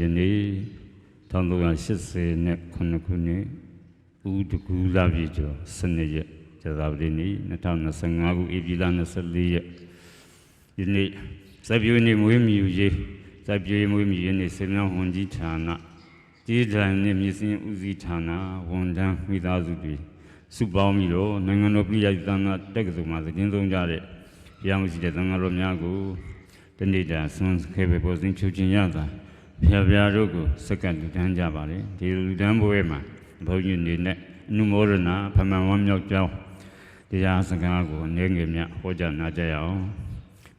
ကဲယနေ့1380နဲ့ခုနှစ်ဦးတကူလာပြီကျော်စနေရက်ဇာပတိနေ့2025ခုဧပြီလ24ရက်ယနေ့စပြည့်နေမွေးမြူရေးစပြည့်မွေးမြူရေးနေ့စေမြောင်းဝန်ကြီးဌာနတည်ထိုင်နဲ့မြစင်းဦးစီးဌာနဝန်ထမ်းမိသားစုတွေစုပေါင်းပြီးတော့နိုင်ငံတော်ပြည်ရိုက်သံဃာတက္ကသိုလ်မှာသတင်းဆုံးကြတဲ့ဘုရားမရှိတဲ့သံဃာတော်များကိုတနေ့တာဆွမ်းခဲပဲပေါ်စဉ်ချုပ်ခြင်းရတာ ဖျားဖျားတို့ကိုစက္ကန့်လူတန်းကြပါလေဒီလူတန်းဘွဲမှာဘုန်းကြီးနေနဲ့အနုမောဒနာဖမှန်ဝမ်းမြောက်ကြောင်းတရားစကားကိုအနေငယ်မြဟောကြားနာကြရအောင်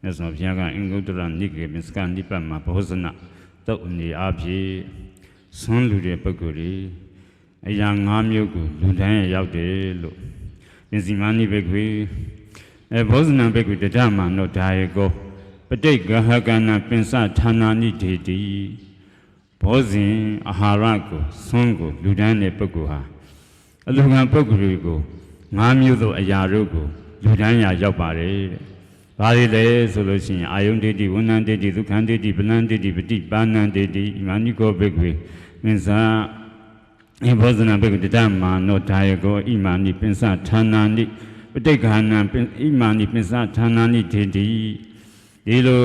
မြတ်စွာဘုရားကအင်္ဂုတ္တရနိကေမစ္စကနိပတ်မှာဘောဇနတုတ်အနေအဖြစ်ဆွမ်းလူတဲ့ပုဂ္ဂိုလ်တွေအရာ၅မျိုးကိုလူတိုင်းရရောက်တယ်လို့မြစီမာနိဘဂဝေအဲဘောဇနဘဂဝေတဒမနောဒါယေကောပဋိက္ခဟကနာပင်စဌာနာနိဒေတိ ဘောဇင်အာဟာရကိုဆွမ်းကိုလူတိုင်းတဲ့ပုဂ္ဂိုလ်ဟာအလူကံပုဂ္ဂိုလ်တွေကို၅မျိုးသောအရာတို့ကိုလူတိုင်းရရောက်ပါတယ်တဲ့။ဘာတွေလဲဆိုလို့ရှိရင်အာယုန်ဒိဋ္ဌိဝဏ္ဏဒိဋ္ဌိဒုက္ခဒိဋ္ဌိပဏ္ဏဒိဋ္ဌိပฏิပါဏံဒိဋ္ဌိဣမာနိကောဘိက္ခွေမင်းစာအဘောဇနာဘိက္ခွတတမာနောဒါယကောဣမာနိပင်စဌာနာနိပဋိက္ခာနံဣမာနိပင်စဌာနာနိဒိဋ္ဌိဒီလို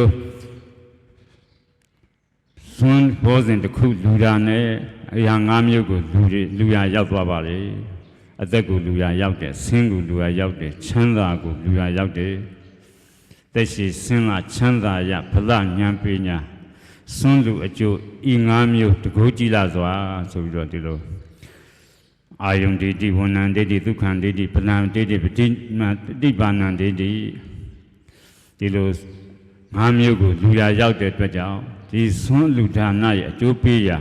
သွန်ဘောဇင်တစ်ခုလူတာနဲ့အရာ၅မျိုးကိုလူတွေလူရရောက်သွားပါလေအသက်ကိုလူရရောက်တယ်ဆင်းကိုလူရရောက်တယ်ချမ်းသာကိုလူရရောက်တယ်တက်ရှိဆင်းလာချမ်းသာရဖလဉာဏ်ပညာစွန်းလူအကျိုးဤ၅မျိုးတကူကြည်လာစွာဆိုပြီးတော့ဒီလိုအာယုန်ဒိဋ္ဌိဝဏ္ဏဒိဋ္ဌိဒုက္ခဒိဋ္ဌိပလံဒိဋ္ဌိပฏิမပฏิပါဏံဒိဋ္ဌိဒီလိုငါးမျိုးကိုလူရရောက်တဲ့အတွက်ကြောင့် ဒီဆွမ်းလူဒါနရဲ့အကျိုးပေးရာ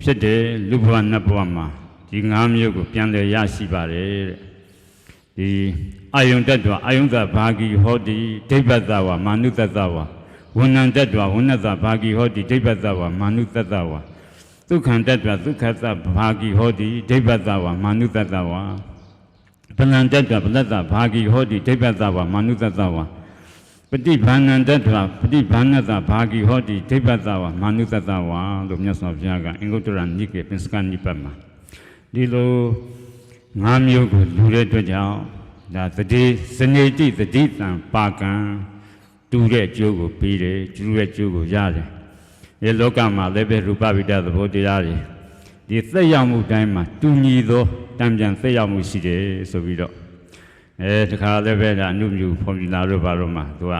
ဖြစ်တယ်လူဘဝနတ်ဘဝမှာဒီငါးမျိုးကိုပြန်လည်ရရှိပါတယ်တဲ့ဒီအာယုန်တ attva အာယုန်သဘာဂီဟောတိဒိဗ္ဗတဝါမာနုတတဝါဝဏ္ဏတ attva ဝဏ္ဏသဘာဂီဟောတိဒိဗ္ဗတဝါမာနုတတဝါဒုက္ခံတ attva ဒုက္ခသဘာဂီဟောတိဒိဗ္ဗတဝါမာနုတတဝါပလံတ attva ပလတ္တဘာဂီဟောတိဒိဗ္ဗတဝါမာနုတတဝါ ပฏิဘာဏံတ attva ပฏิဘာဏတဘာဂီဟောတိဒိဗ္ဗတဝါမာနုတတဝါလို့မြတ်စွာဘုရားကအင်္ဂုတ္တရနိကေပင်စကနိပတ်မှာဒီလိုငါးမျိုးကိုလူတဲ့အတွက်ကြောင့်ဒါတတိစနေတိတတိတံပါကံတူတဲ့အကျိုးကိုပေးတယ်တူတဲ့အကျိုးကိုရတယ်ဒီလောကမှာလည်းပဲရူပဗိဒသဘောတရားတွေဒီသက်ရောက်မှုတိုင်းမှာတူညီသောတံပြန်သက်ရောက်မှုရှိတယ်ဆိုပြီးတော့ အဲတခါလည်းပဲဒါအနုမြူဖော်မြူလာတို့ဘာလို့မှသူက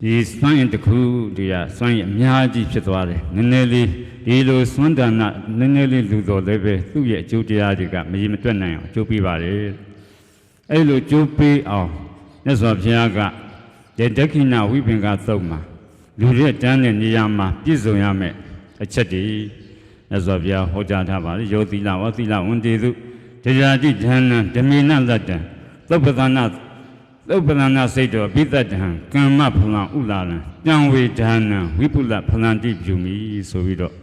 ဒီစွမ်းရင်တစ်ခုဒီကစွမ်းရင်အများကြီးဖြစ်သွားတယ်နည်းနည်းလေးဒီလိုစွမ်းဒါနနည်းနည်းလေးလူတော်လည်းပဲသူ့ရဲ့အကျိုးတရားတွေကမရေမတွက်နိုင်အောင်အကျိုးပေးပါတယ်အဲ့လိုကျိုးပေးအောင်မြတ်စွာဘုရားကဒီဒက္ခိဏဝိပင်္ဂသုတ်မှာလူတွေတန်းတဲ့နေရာမှာပြည့်စုံရမယ်အချက်တွေ မြတ်စွာဘုရားဟောကြားထားပါတယ်ယောသီလဝသီလဝန္တေသူတရားတိဓာနံဓမေနလတ္တံသုပ္ပသနာသုပ္ပန္နာစိတ်တော်ပိတ္တံကမ္မဖလံဥလာလံတံဝေဒါနံဝိပုလဖလံတိပြုမိဆိုပြီးတော့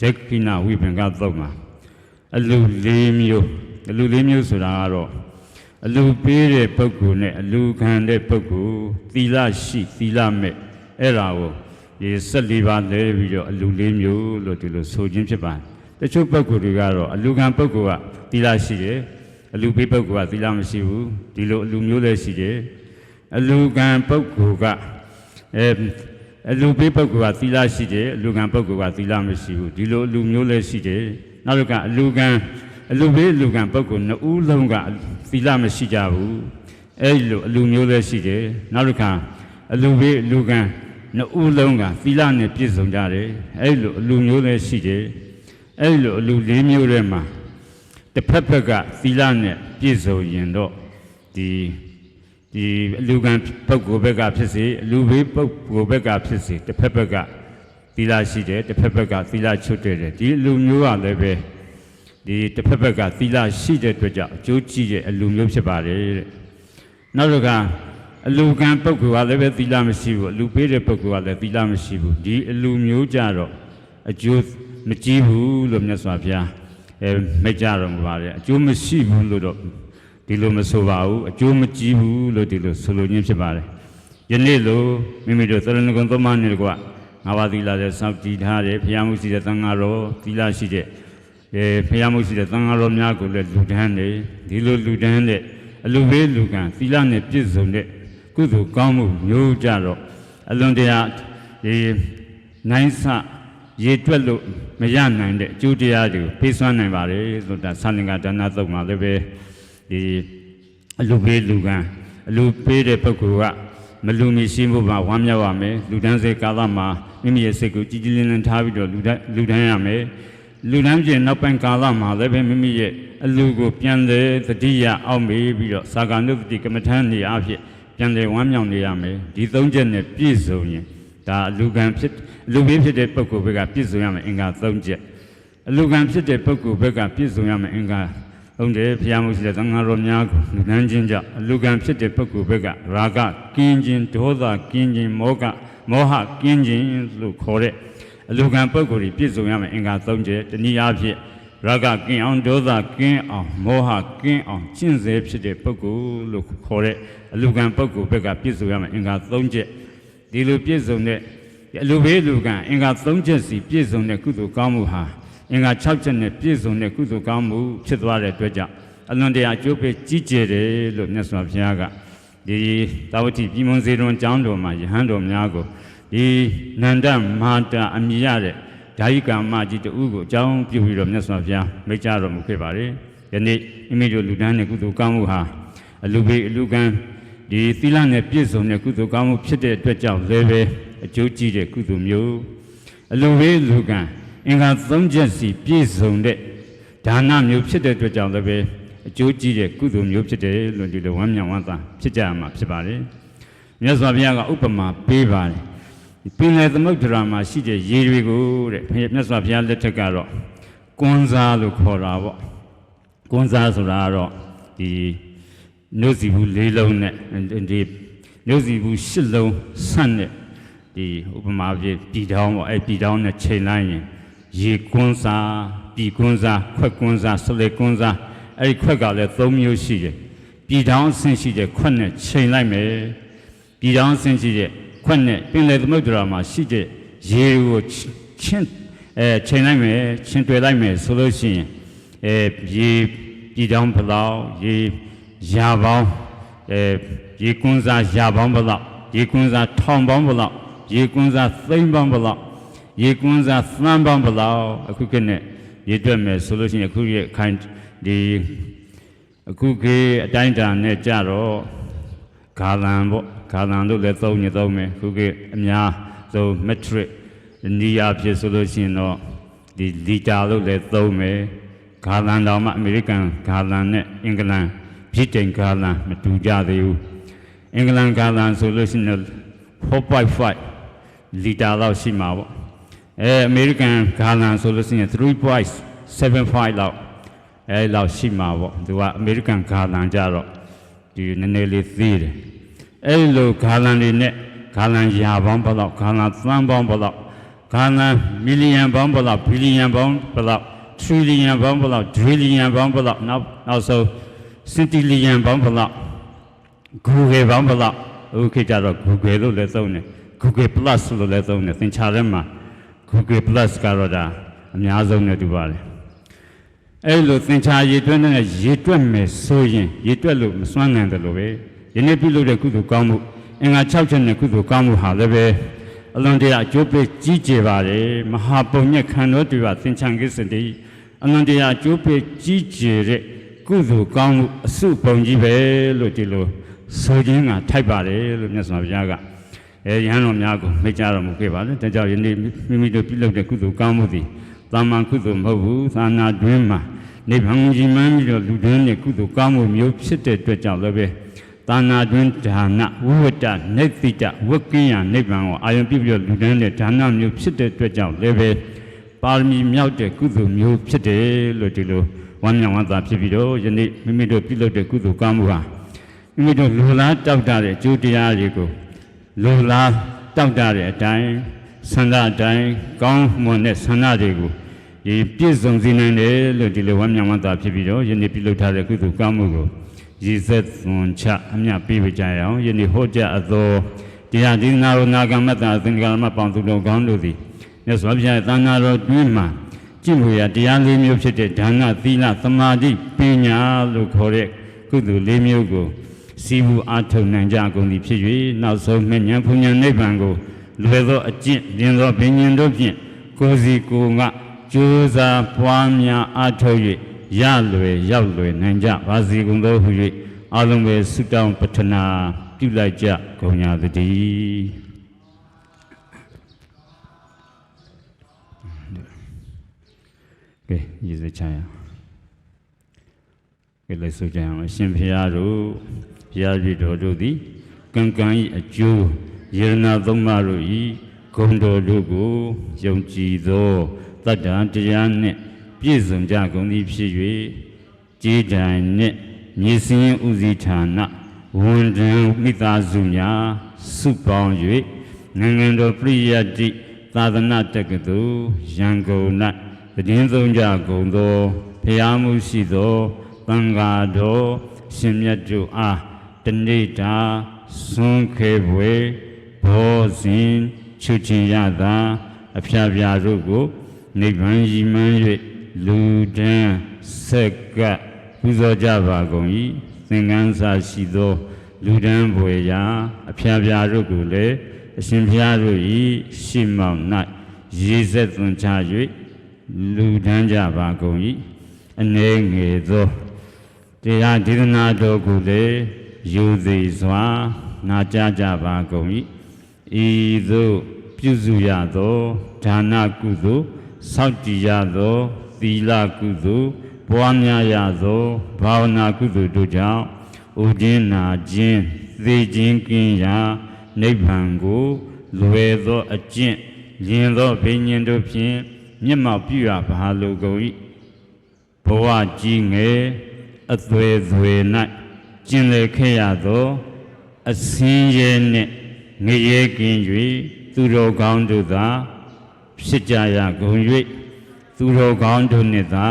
ဒက္ခိဏဝိပင်္ဂသုတ်မှာအလူ၄မျိုးအလူ၄မျိုးဆိုတာကတော့အလူပေးတဲ့ပုဂ္ဂိုလ်နဲ့အလူခံတဲ့ပုဂ္ဂိုလ်သီလရှိသီလမဲ့အဲ့ဒါကို ဒီ14ပါးလဲပြီးတော့အလူ၄မျိုးလို့ဒီလိုဆိုခြင်းဖြစ်ပါတယ်တချို့ပုဂ္ဂိုလ်တွေကတော့အလူခံပုဂ္ဂိုလ်ကသီလရှိတယ်အလူပေးပုဂ္ဂိုလ်ကသီလမရှိဘူးဒီလိုအလူမျိုးလည်းရှိတယ်အလူခံပုဂ္ဂိုလ်ကအဲအလူပေးပုဂ္ဂိုလ်ကသီလရှိတယ်အလူခံပုဂ္ဂိုလ်ကသီလမရှိဘူးဒီလိုအလူမျိုးလည်းရှိတယ်နောက်တစ်ခါအလူခံအလူပေးအလူခံပုဂ္ဂိုလ်နှစ်ဦးလုံးကသီလမရှိကြဘူးအဲဒီလိုအလူမျိုးလည်းရှိတယ်နောက်တစ်ခါအလူပေးအလူခံ နှစ်ဦးလုံးကသီလနဲ့ပြည့်စုံကြတယ်အဲဒီလိုအလူမျိုးလည်းရှိတယ်အဲဒီလိုအလူလေးမျိုးထဲမှာတစ်ဖက်ဖက်ကသီလနဲ့ပြည့်စုံရင်တော့ဒီဒီအလူကံပုဂ္ဂိုလ်ဘက်ကဖြစ်စေအလူဘေးပုဂ္ဂိုလ်ဘက်ကဖြစ်စေတစ်ဖက်ဖက်ကသီလရှိတယ်တစ်ဖက်ဖက်ကသီလချွတ်တယ်ဒီအလူမျိုးကလည်းပဲဒီတစ်ဖက်ဖက်ကသီလရှိတဲ့အတွက်ကြောင့်အကျိုးကြည့်တဲ့အလူမျိုးဖြစ်ပါတယ်တဲ့နောက်တစ်ခါ အလူကံပုဂ္ဂိုလ်ကလည်းပဲသီလမရှိဘူးအလူပေးတဲ့ပုဂ္ဂိုလ်ကလည်းသီလမရှိဘူးဒီအလူမျိုးကြတော့အကျိုးမကြည့်ဘူးလို့မြတ်စွာဘုရားအဲမိတ်ကြတော်မူပါတယ်အကျိုးမရှိဘူးလို့တော့ဒီလိုမဆိုပါဘူးအကျိုးမကြည့်ဘူးလို့ဒီလိုဆိုလိုခြင်းဖြစ်ပါတယ်ယနေ့လိုမိမိတို့သရဏဂုံသုံးပါးနဲ့တကွငါးပါးသီလနဲ့စောင့်ကြည်ထားတဲ့ဘုရားမှုရှိတဲ့သံဃာတော်သီလရှိတဲ့အဲဘုရားမှုရှိတဲ့သံဃာတော်များကိုလည်းလူဒန်းနေဒီလိုလူဒန်းတဲ့အလူဘေးလူကံသီလနဲ့ပြည့်စုံတဲ့ ကုသိုလ်ကောင်းမှုမျိုးကြတော့အလွန်တရာဒီနိုင်ဆရေတွက်လို့မရနိုင်တဲ့အကျိုးတရားတွေကိုဖေးဆွမ်းနိုင်ပါလေဆိုတာသံဃာဒါနသုတ်မှာလည်းပဲဒီအလူဘေးလူကံအလူပေးတဲ့ပုဂ္ဂိုလ်ကမလူမီရှိမှုမှာဝမ်းမြောက်ရမယ်လူတန်းစေကာလမှာမိမိရဲ့စိတ်ကိုကြည်ကြည်လင်းလင်းထားပြီးတော့လူတန်းလူတန်းရမယ်လူတန်းပြင်နောက်ပိုင်းကာလမှာလည်းပဲမိမိရဲ့အလူကိုပြန်လေသတိရအောင်မေးပြီးတော့သာဂာနုပတိကမ္မထန်နေအဖြစ် ပြန်လေဝမ်းမြောက်နေရမယ်ဒီသုံးချက်နဲ့ပြည့်စုံရင်ဒါအလူကံဖြစ်အလူဘေးဖြစ်တဲ့ပုဂ္ဂိုလ်ဘက်ကပြည့်စုံရမယ်အင်္ဂါသုံးချက်အလူကံဖြစ်တဲ့ပုဂ္ဂိုလ်ဘက်ကပြည့်စုံရမယ်အင်္ဂါဟုတ်တယ်ဘုရားမှုရှိတဲ့သံဃာတော်များကိုလူတန်းချင်းကြောင့်အလူကံဖြစ်တဲ့ပုဂ္ဂိုလ်ဘက်ကရာဂကင်းခြင်းဒေါသကင်းခြင်းမောဟမောဟကင်းခြင်းလို့ခေါ်တဲ့အလူကံပုဂ္ဂိုလ်ကြီးပြည့်စုံရမယ်အင်္ဂါသုံးချက်တနည်းအားဖြင့် ရာဂကင်းအောင်ဒေါသကင်းအောင်မောဟကင်းအောင်ကျင့်စေဖြစ်တဲ့ပုဂ္ဂိုလ်လို့ခေါ်တဲ့အလူကံပုဂ္ဂိုလ်ဘက်ကပြည့်စုံရမယ်အင်္ဂါသုံးချက်ဒီလိုပြည့်စုံတဲ့အလူဘေးလူကံအင်္ဂါသုံးချက်စီပြည့်စုံတဲ့ကုသိုလ်ကောင်းမှုဟာအင်္ဂါ6ချက်နဲ့ပြည့်စုံတဲ့ကုသိုလ်ကောင်းမှုဖြစ်သွားတဲ့အတွက်ကြောင့်အလွန်တရာအကျိုးပေးကြီးကျယ်တယ်လို့မြတ်စွာဘုရားကဒီသာဝတိပြည်မွန်စေတော်ကျောင်းတော်မှာယဟန်တော်များကိုဒီနန္ဒမဟာတာအမိရတဲ့ ဓာယိကမကြီးတူကိုအကြောင်းပြုပြီးတော့မြတ်စွာဘုရားမိတ်ကြတော်မူခဲ့ပါတယ်။ယနေ့မိမိတို့လူတန်းတဲ့ကုသိုလ်ကောင်းမှုဟာအလူဘေးအလူကံဒီသီလနဲ့ပြည့်စုံတဲ့ကုသိုလ်ကောင်းမှုဖြစ်တဲ့အတွက်ကြောင့်လည်းပဲအကျိုးကြီးတဲ့ကုသိုလ်မျိုးအလူဘေးလူကံအင်္ဂါသုံးချက်စီပြည့်စုံတဲ့ဒါနမျိုးဖြစ်တဲ့အတွက်ကြောင့်လည်းပဲအကျိုးကြီးတဲ့ကုသိုလ်မျိုးဖြစ်တယ်လို့ဒီလိုဝမ်းမြောက်ဝမ်းသာဖြစ်ကြရမှာဖြစ်ပါတယ်။မြတ်စွာဘုရားကဥပမာပေးပါတယ်။ ပင်လယ်သမုဒ္ဒရာမှာရှိတဲ့ရေတွေကိုတဲ့မြတ်စွာဘုရားလက်ထက်ကတော့ကွန်စားလို့ခေါ်တာပေါ့။ကွန်စားဆိုတာကတော့ဒီနှုတ်စီဘူးလေးလုံးနဲ့ဒီနှုတ်စီဘူးရှစ်လုံးဆန့်တဲ့ဒီဥပမာပြပြည်တောင်းပေါ့အဲပြည်တောင်းနဲ့ချိန်လိုက်ရင်ရေကွန်းစားပြည်ကွန်းစားခွက်ကွန်းစားဆလေကွန်းစားအဲ့ဒီခွက်ကလည်း၃မျိုးရှိတယ်ပြည်တောင်းအဆင့်ရှိတဲ့ခွက်နဲ့ချိန်လိုက်မယ်ပြည်တောင်းအဆင့်ရှိတဲ့ ခွက်နဲ့ပင်လယ်သမုဒ္ဒရာမှာရှိတဲ့ရေကိုချင်းအဲချိန်လိုက်မယ်ချင်းတွေ့လိုက်မယ်ဆိုလို့ရှိရင်အဲရေပြည်တောင်းဘလောက်ရေရာပေါင်းအဲရေကွန်းစားရာပေါင်းဘလောက်ရေကွန်းစားထောင်ပေါင်းဘလောက်ရေကွန်းစားသိန်းပေါင်းဘလောက်ရေကွန်းစားသန်းပေါင်းဘလောက်အခုကနဲ့ရေတွက်မယ်ဆိုလို့ရှိရင်အခုရဲ့ခိုင်ဒီအခုခေတ်အတိုင်းအတာနဲ့ကြတော့ ဂါလန်ပေါ့ဂါလန်လို့လည်းသုံးညသုံးမယ်အခုခေတ်အများဆုံး metric နီးယားဖြစ်ဆိုလို့ရှိရင်တော့ဒီလီတာလို့လည်းသုံးမယ်ဂါလန်တော်မှအမေရိကန်ဂါလန်နဲ့အင်္ဂလန်ဗြိတိန်ဂါလန်မတူကြသေးဘူးအင်္ဂလန်ဂါလန်ဆိုလို့ရှိရင်4.5လီတာလောက်ရှိမှာပေါ့အဲအမေရိကန်ဂါလန်ဆိုလို့ရှိရင်3.75လောက်အဲလောက်ရှိမှာပေါ့သူကအမေရိကန်ဂါလန်ကြတော့ဒီနည်းနည်းလေးသေးတယ် အဲလိုဂါလန်တွေနဲ့ဂါလန်ရာပေါင်းဘယ်လောက်ဂါလန်သန်းပေါင်းဘယ်လောက်ဂါလန်မီလီယံပေါင်းဘယ်လောက်ဘီလီယံပေါင်းဘယ်လောက်ထရီလီယံပေါင်းဘယ်လောက်ဒရီလီယံပေါင်းဘယ်လောက်နောက်နောက်ဆုံးစင်တီလီယံပေါင်းဘယ်လောက် Google ပေါင်းဘယ်လောက်အခုခေတ်ကျတော့ Google လို့လည်းသုံးတယ် Google Plus လို့လည်းသုံးတယ်သင်္ချာထဲမှာ Google Plus ကတော့ဒါအများဆုံးနဲ့တူပါတယ်အဲ့လိုသင်္ချာရေတွက်နဲ့ရေတွက်မယ်ဆိုရင်ရေတွက်လို့မစွမ်းနိုင်တယ်လို့ပဲ ယနေ့ပြုလုပ်တဲ့ကုသိုလ်ကောင်းမှုအင်္ဂါ6ချက်နဲ့ကုသိုလ်ကောင်းမှုဟာလည်းပဲအလွန်တရာအကျိုးပေးကြီးကျယ်ပါတယ်မဟာပုံညက်ခံတော်တွေပါသင်္ချာကိစ္စတည်းအလွန်တရာအကျိုးပေးကြီးကျယ်တဲ့ကုသိုလ်ကောင်းမှုအစုပုံကြီးပဲလို့ဒီလိုဆိုခြင်းကထိုက်ပါတယ်လို့မြတ်စွာဘုရားကအဲရဟန်းတော်များကိုမိတ်ကြတော်မူခဲ့ပါတယ်ဒါကြောင့်ယနေ့မိမိတို့ပြုလုပ်တဲ့ကုသိုလ်ကောင်းမှုသည်တာမန်ကုသိုလ်မဟုတ်ဘူးသာနာတွင်မှာနိဗ္ဗာန်ကိုကြီးမှန်းပြီးတော့လူတွင်းနဲ့ကုသိုလ်ကောင်းမှုမျိုးဖြစ်တဲ့အတွက်ကြောင့်လည်းပဲ သာနာတွင်ဒါနဝိဝတ္တနေတိတဝက္ကိယနိဗ္ဗာန်ကိုအာယုံပြုပြီးတော့လူတွင်းနဲ့ဒါနမျိုးဖြစ်တဲ့အတွက်ကြောင့်လည်းပဲပါရမီမြောက်တဲ့ကုသိုလ်မျိုးဖြစ်တယ်လို့ဒီလိုဝမ်းမြောက်ဝမ်းသာဖြစ်ပြီးတော့ယနေ့မိမိတို့ပြုလုပ်တဲ့ကုသိုလ်ကောင်းမှုဟာမိမိတို့လိုလားတောက်တတဲ့အကျိုးတရားတွေကိုလိုလားတောက်တတဲ့အတိုင်းဆန္ဒအတိုင်းကောင်းမွန်တဲ့ဆန္ဒတွေကိုဒီပြည့်စုံစေနိုင်တယ်လို့ဒီလိုဝမ်းမြောက်ဝမ်းသာဖြစ်ပြီးတော့ယနေ့ပြုလုပ်ထားတဲ့ကုသိုလ်ကောင်းမှုကို ရည်သက်သွန်ချအမြပေးကြရအောင်ယနေ့ဟောကြားအသောတရားဒီနာရောနာဂမတ္တသင်္ကာရမပေါင်းသူတော်ကောင်းတို့သည်မြတ်စွာဘုရားရဲ့သံဃာတော်တွင်မှာကျင့်လို့ရတရားလေးမျိုးဖြစ်တဲ့ဒါနသီလသမာဓိပညာလို့ခေါ်တဲ့ကုသိုလ်လေးမျိုးကိုစီးပူအားထုတ်နိုင်ကြကုန်သည်ဖြစ်၍နောက်ဆုံးမြတ်ဉာဏ်ဘုံဉာဏ်နိဗ္ဗာန်ကိုလွယ်သောအကျင့်လင်းသောဘိညာဉ်တို့ဖြင့်ကိုယ်စီကိုယ်ငါကြိုးစားပွားများအားထုတ်၍ ရလွယ်ရောက်လွယ်နိုင်ကြပါစေကုန်သောဟု၍အလုံးပဲဆုတောင်းပတ္ထနာပြုလိုက်ကြကုန်ကြသတည်းကဲရည်စချာရကဲလက်ဆုကြအောင်အရှင်ဖျားတို့ဘုရားပြည်တော်တို့သည်ကံကံဤအကျိုးယေရနာသုံးပါးတို့ဤဂုဏ်တော်တို့ကိုယုံကြည်သောတတ္တံတရားနှင့် ပြည့်စုံကြကုန်သည်ဖြစ်၍ကြေးတိုင်နှင့်မြေစင်းဥစည်းဌာနဝန်တံမိသားစုများစုပေါင်း၍နိုင်ငံတော်ပြည့်ရတိသာသနာတက္ကသိုလ်ရန်ကုန်၌တည်င်းသုံးကြကုန်သောဖျားမှုရှိသောသံဃာတော်ရှင်မြတ်တို့အားတနေ့တာဆွန်းခဲပွဲဘောဇင်ချွချင်ရတာအဖျားဖျားတို့ကိုနိဗ္ဗာန်ရည်မှန်း၍ လူတန်းဆက်ကပ်ပူဇော်ကြပါကုန်၏သင်္ကန်းစာရှိသောလူတန်းဘွယ်ရာအဖျားဖျားတို့ကိုလည်းအရှင်ဖျားတို့၏ရှေ့မှောက်၌ရေဆက်သွန်ချ၍လူတန်းကြပါကုန်၏အနေငယ်သောတရားဒေသနာတော်ကိုလည်းယူသည်စွာနာကြားကြပါကုန်၏ဤသို့ပြုစုရသောဒါနကုသိုလ်စောင့်ကြည်ရသော သီလကုသိုလ်ပွားများရသောဘာဝနာကုသိုလ်တို့ကြောင့်ဥဒင်းနာခြင်းသေခြင်းကင်းရာနိဗ္ဗာန်ကိုလွယ်သောအကျင့်လင်သောဘိညာဉ်တို့ဖြင့်မျက်မှောက်ပြုရပါလိုကုန်၏ဘဝကြီးငယ်အသွေသွေ၌ကျင်လည်ခဲ့ရသောအစင်းရဲနှင့်ငရဲကင်း၍သူတော်ကောင်းတို့သာဖြစ်ကြရကုန်၍ သူတော်ကောင်းတို့နှင့်သာ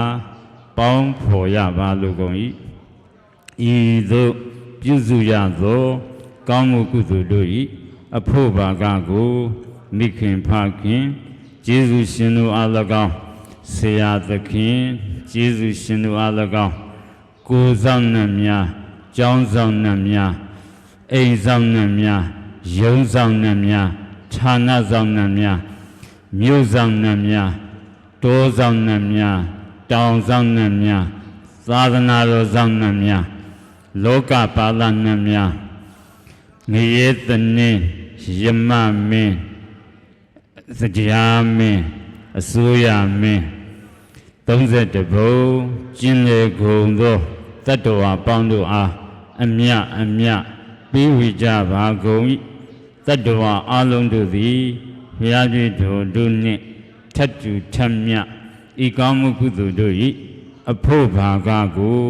ပေါင်းဖော်ရပါလိုကုန်၏ဤသို့ပြုစုရသော ကောင်းမှုကုသိုလ်တို့၏အဖို့ဘာကကိုမိခင်ဖခင်ကျေးဇူးရှင်တို့အား၎င်းဆရာသခင်ကျေးဇူးရှင်တို့အား၎င်းကိုယ်ဆောင်နှံများကျောင်းဆောင်နှံများအိမ်ဆောင်နှံများယုံဆောင်နှံများဌာနဆောင်နှံများမြို့ဆောင်နှံများ တောဆောင်နှံများတောင်ဆောင်နှံများသာသနာတော်ဆောင်နှံများလောကပါဠနှံများငရေတနင်းယမမင်းစကြာမင်းအစိုးရမင်း32ဘုံကျင်းလေကုန်သောတတ္တဝါပေါင်းတို့အားအမြအမြပေးဝေကြပါကုန်၏တတ္တဝါအလုံးတို့သည်ဘုရားကြီးတို့တို့နှင့် ထတ်တူထတ်မြဤကောင်းမှုကုသိုလ်တို့၏အဖို့ဘာကကို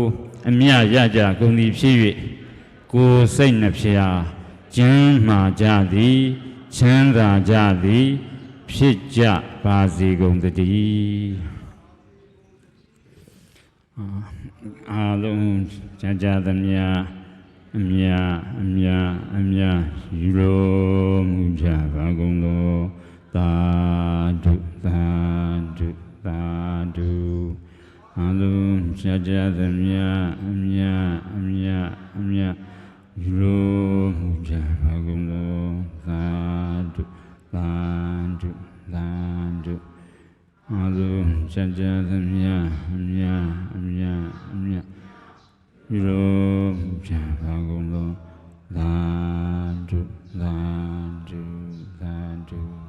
အမြရကြကုန်သည်ဖြစ်၍ကိုယ်စိတ်နှဖျားကျမ်းမာကြသည်ချမ်းသာကြသည် ဖြစ်ကြပါစေကုန်တည်းအာလုံးကြာကြာသမျှအမြအမြအမြယူလိုမူကြပါကုန်သော သာဓုသာဓုသာဓုအလုံးဖြတ်ကြသမျှအမျှအမျှအမျှယူလို့မူကြပါကုန်သောသာဓုသာဓုသာဓုအလုံးဖြတ်ကြသမျှအမျှအမျှအမျှယူလို့မူကြပါကုန်သောသာဓုသာဓုသာဓု